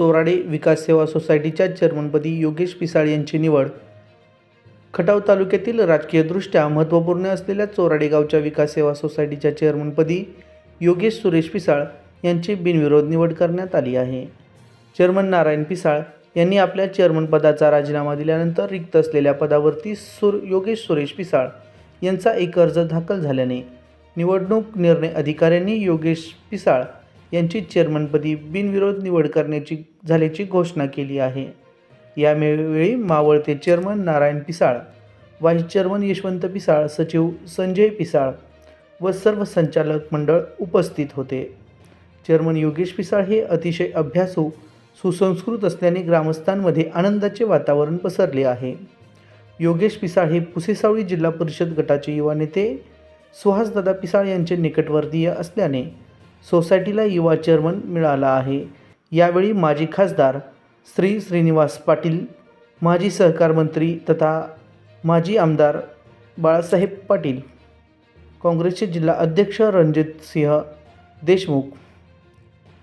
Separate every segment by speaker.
Speaker 1: चोराडे विकास सेवा सोसायटीच्या चेअरमनपदी योगेश पिसाळ यांची निवड. खटाव तालुक्यातील राजकीयदृष्ट्या महत्त्वपूर्ण असलेल्या चोराडे गावच्या विकास सेवा सोसायटीच्या चेअरमनपदी योगेश सुरेश पिसाळ यांची बिनविरोध निवड करण्यात आली आहे. चेअरमन नारायण पिसाळ यांनी आपल्या चेअरमनपदाचा राजीनामा दिल्यानंतर रिक्त असलेल्या पदावरती सुर योगेश सुरेश पिसाळ यांचा एक अर्ज दाखल झाल्याने निवडणूक निर्णय अधिकाऱ्यांनी योगेश पिसाळ यांची चेअरमनपदी बिनविरोध निवड करण्याची झाल्याची घोषणा केली आहे. यावेळी मावळते chairman Narayan Pisal vice chairman Yashwant Pisal सचिव संजय पिसाळ व सर्व संचालक मंडळ उपस्थित होते. चेअरमन योगेश पिसाळ हे अतिशय अभ्यासू सुसंस्कृत असल्याने ग्रामस्थांमध्ये आनंदाचे वातावरण पसरले आहे. योगेश पिसाळ हे पुसेसावळी जिल्हा परिषद गटाचे युवा नेते सुहासदादा पिसाळ यांचे निकटवर्तीय असल्याने सोसायटीला युवा चेअरमन मिळाला आहे. यावेळी माजी खासदार श्री श्रीनिवास पाटील माजी सहकार मंत्री तथा माजी आमदार बाळासाहेब पाटील काँग्रेसचे जिल्हा अध्यक्ष रणजित सिंह देशमुख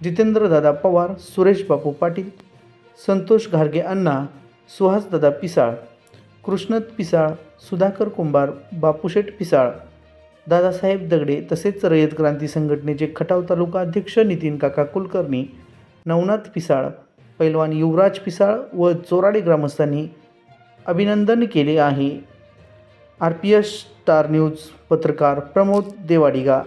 Speaker 1: जितेंद्रदादा पवार सुरेश बापू पाटील संतोष घारगे अण्णा सुहासदादा पिसाळ कृष्णत पिसाळ सुधाकर कुंभार बापूशेठ पिसाळ दादासाहेब दगडे तसेच रयत क्रांती संघटनेचे खटाव तालुका अध्यक्ष नितीन काका कुलकर्णी नवनाथ पिसाळ पैलवान युवराज पिसाळ व चोराडे ग्रामस्थांनी अभिनंदन केले आहे. R P S star news पत्रकार प्रमोद देवाडिगा